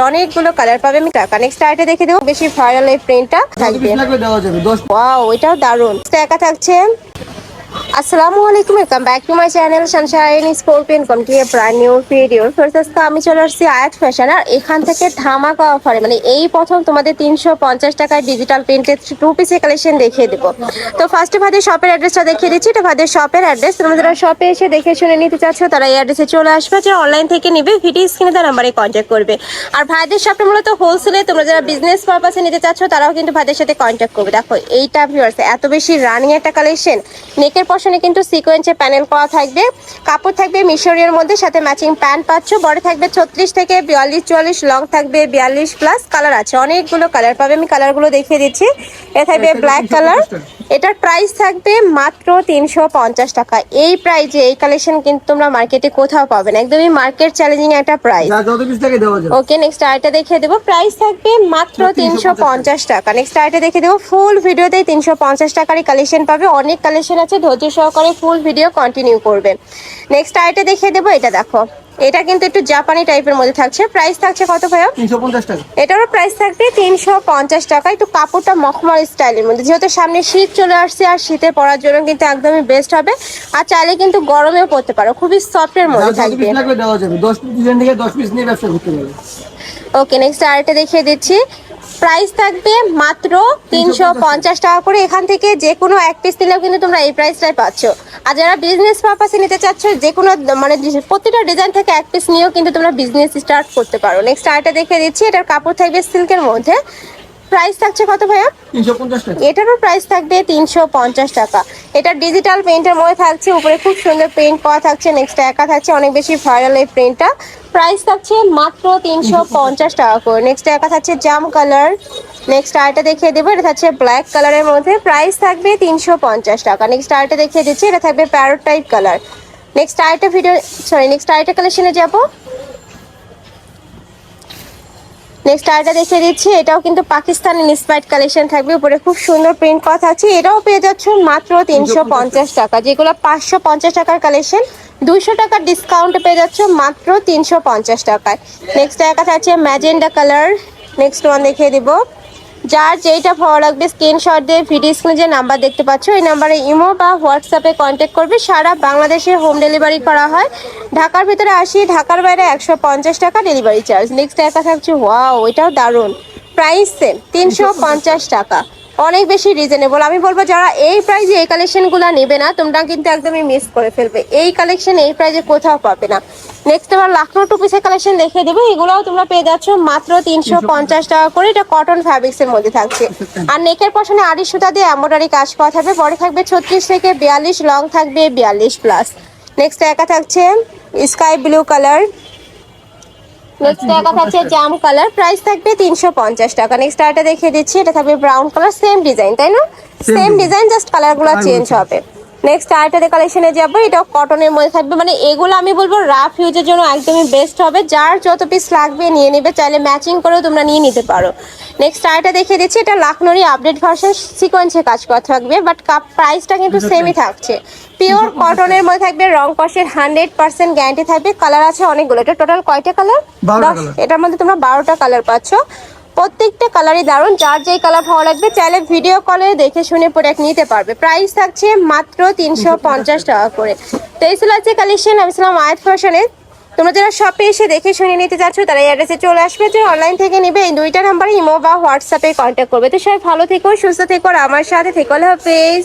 অনেকগুলো কালার পাবে। আমি নেক্সট আইটে দেখে দেবো। বেশি ভাইরাল এই প্রিন্টটা থাকবে। ওয়াও এটাও দারুণ। একা থাকছে আসসালামু আলাইকুম welcome back to my channel Sunshine Scorpion কমটি ব্র্যান্ড নিউ ভিডিও ফার্স্ট আমি চলে আসছি আয়াত ফ্যাশন আর এখান থেকে ধামাকা অফারে মানে এই প্রথম তোমাদের তিনশো পঞ্চাশ টাকায় ডিজিটাল প্রিন্টেড টু পিসের কালেকশন দেখিয়ে দেবো। তো ফার্স্টে ভাদের শপের অ্যাড্রেসটা দেখিয়ে দিচ্ছি, এটা ভাদের শপের অ্যাড্রেস তোমরা যারা শপে এসে দেখে শুনে নিতে চাচ্ছ, তারা এই অ্যাড্রেসে চলে আসবে যারা অনলাইন থেকে নিবে ভিডিও স্ক্রিনে তার নাম্বারে কন্ট্যাক্ট করবে। আর ভাইদের শপটা মূলত হোলসেলে তোমরা যারা বিজনেস পারপাসে নিতে চাচ্ছ, তারাও কিন্তু ভাইদের সাথে কন্ট্যাক্ট করবে। দেখো, এইটা ভিউয়ার্স এত বেশি রানিং একটা কালেকশন নেকের পশনে কিন্তু সিকোয়েন্সে প্যানেল পাওয়া থাকবে। কাপড় থাকবে মিশরীয় মধ্যে সাথে ম্যাচিং প্যান্ট পাচ্ছ। বড় থাকবে ছত্রিশ থেকে বিয়াল্লিশ চুয়াল্লিশ লং থাকবে বিয়াল্লিশ প্লাস কালার আছে। অনেকগুলো কালার পাবে। আমি কালারগুলো দেখিয়ে দিচ্ছি। এ থাকবে ব্ল্যাক কালার এটার প্রাইস থাকবে মাত্র তিনশো পঞ্চাশ টাকা। এই প্রাইজে এই কালেকশন কিন্তু তোমরা মার্কেটে কোথাও পাবে না। একদমই মার্কেট চ্যালেঞ্জিং একটা প্রাইস ওকে নেক্সট আইটা দেখিয়ে দেবো। প্রাইস থাকবে মাত্র তিনশো পঞ্চাশ টাকা। নেক্সট আইটা দেখে দেবো ফুল ভিডিওতে তিনশো পঞ্চাশ টাকারই কালেকশন পাবে। অনেক কালেকশন আছে ধৈর্য সহকারে ফুল ভিডিও কন্টিনিউ করবে। নেক্সট আইটা দেখিয়ে দেবো এটা দেখো। এটা কিন্তু একটু জাপানি টাইপের মধ্যে থাকছে। প্রাইস থাকছে কত ভাইয়া? এটারও প্রাইস থাকবে তিনশো পঞ্চাশ টাকা। একটু কাপড়টা মখমল স্টাইলের মধ্যে। যেহেতু সামনে শীত চলে আসছে আর শীতে পড়ার জন্য কিন্তু একদমই বেস্ট হবে। আর চাইলে কিন্তু গরমেও পড়তে পারো। খুবই সফটের মধ্যে থাকবে। ওকে নেক্সট আরেকটা দেখিয়ে দিচ্ছি। প্রাইস থাকবে মাত্র তিনশো পঞ্চাশ টাকা করে। এখান থেকে যে কোনো এক পিস নিলেও কিন্তু তোমরা এই প্রাইসটাই পাচ্ছ। আর যারা বিজনেস পারপাসে নিতে চাচ্ছ যে কোনো মানে প্রতিটা ডিজাইন থেকে এক পিস নিয়েও কিন্তু তোমরা বিজনেস স্টার্ট করতে পারো। নেক্সট আরেকটা দেখে দিচ্ছি, এটার কাপড় থাকবে সিল্কের মধ্যে। প্রাইস থাকছে কত ভাইয়া? এটারও প্রাইস থাকবে তিনশো পঞ্চাশ টাকা। এটা ডিজিটাল প্রিন্টের মধ্যে থাকছে উপরে খুব সুন্দর প্রিন্ট করা থাকছে নেক্সট একা থাকছে অনেক বেশি ভাইরাল এই প্রিন্টটা প্রাইস থাকছে মাত্র তিনশো পঞ্চাশ টাকা করে। নেক্সট একা থাকছে জাম কালার নেক্সট আরেকটা দেখিয়ে দেবো এটা থাকছে ব্ল্যাক কালারের মধ্যে। প্রাইস থাকবে তিনশো পঞ্চাশ টাকা। নেক্সট আরেকটা দেখিয়ে দিচ্ছি এটা থাকবে প্যারোট টাইপ কালার নেক্সট আরেকটা ভিডিও সরি নেক্সট আরেকটা কালেকশনে যাব। নেক্সট আরেকটা দেখে দিচ্ছি এটাও কিন্তু পাকিস্তানি ইন্সপায়ার্ড কালেকশন থাকবে। উপরে খুব সুন্দর প্রিন্ট করা থাকছে এটাও পেয়ে যাচ্ছ মাত্র তিনশো পঞ্চাশ টাকা। যেগুলো পাঁচশো পঞ্চাশ টাকার কালেকশন দুইশো টাকার ডিসকাউন্ট পেয়ে যাচ্ছ মাত্র তিনশো পঞ্চাশ টাকায়। নেক্সট একা থাকছে ম্যাজেন্ডা কালার নেক্সট ওয়ান দেখিয়ে দিব। যার যেইটা ভালো লাগবে স্ক্রিনশট দিয়ে ভিডিও স্ক্রিনে যে নাম্বার দেখতে পাচ্ছ, এই নাম্বারে ইমো বা হোয়াটসঅ্যাপে কন্ট্যাক্ট করবে। সারা বাংলাদেশে হোম ডেলিভারি করা হয়। ঢাকার ভিতরে আসি, ঢাকার বাইরে একশো পঞ্চাশ টাকা ডেলিভারি চার্জ নেক্সট একা থাকছে ওয়াও এটাও দারুণ। প্রাইস সেম তিনশো পঞ্চাশ টাকা। অনেক বেশি রিজনেবল আমি বলব যারা এই প্রাইজে এই কালেকশনগুলো নেবে না, তোমরা কিন্তু একদমই মিস করে ফেলবে। এই কালেকশন এই প্রাইজে কোথাও পাবে না। নেক্সট এবার লাখনৌ টু পিসের কালেকশন দেখিয়ে দেবো। এগুলোও তোমরা পেয়ে যাচ্ছ মাত্র তিনশো পঞ্চাশ টাকা করে। এটা কটন ফ্যাব্রিক্স এর মধ্যে থাকছে। আর নেকের পশনে আড়ি সুতা দিয়ে এমব্রয়ডারি কাজ করা থাকবে। পরে থাকবে ছত্রিশ থেকে বিয়াল্লিশ লং থাকবে বিয়াল্লিশ প্লাস নেক্সট একা থাকছে স্কাই ব্লু কালার নেক্সট থাকছে জাম কালার। প্রাইস থাকবে তিনশো পঞ্চাশ টাকা। নেক্সট আরেকটা দেখিয়ে দিচ্ছি। এটা থাকবে ব্রাউন কালার সেম ডিজাইন তাই না? সেম ডিজাইন জাস্ট কালার কালারগুলো চেঞ্জ হবে। নেক্সট আরেকটা কালেকশনে যাব এটাও কটনের মধ্যে থাকবে। মানে এগুলো আমি বলব রাফ ইউজের জন্য একদমই বেস্ট হবে। যার যত পিস লাগবে নিয়ে নেবে চাইলে ম্যাচিং করেও তোমরা নিয়ে নিতে পারো। নেক্সট আরেকটা দেখিয়ে দিচ্ছি এটা লাখনৌরি আপডেট ভার্সন সিকোয়েন্সে কাজ করা থাকবে বাট কাপ প্রাইসটা কিন্তু সেমই থাকছে। পিওর কটনের মধ্যে থাকবে রং কষের হান্ড্রেড পার্সেন্ট গ্যারান্টি থাকবে। কালার আছে অনেকগুলো। এটা টোটাল কয়টা কালার এটার মধ্যে তোমরা বারোটা কালার পাচ্ছ। প্রত্যেকটা কালারই দারুণ, যার যেই কালার ভালো লাগবে চাইলে ভিডিও কলে দেখে শুনে প্রোডাক্ট নিতে পারবে। প্রাইস থাকছে মাত্র তিনশো পঞ্চাশ টাকা করে। তো এই ছিল আজকে কালেকশন আমি ছিলাম আয়াত ফ্যাশনের তোমরা যারা শপে এসে দেখে শুনে নিতে চাচ্ছ, তারা এই অ্যাড্রেসে চলে আসবে। যে অনলাইন থেকে নেবে, এই দুইটা নাম্বারে ইমো বা হোয়াটসঅ্যাপে কন্ট্যাক্ট করবে। তো সবাই ভালো থেকো, সুস্থ থেকো, আর আমার সাথে থেকো। হাফেজ।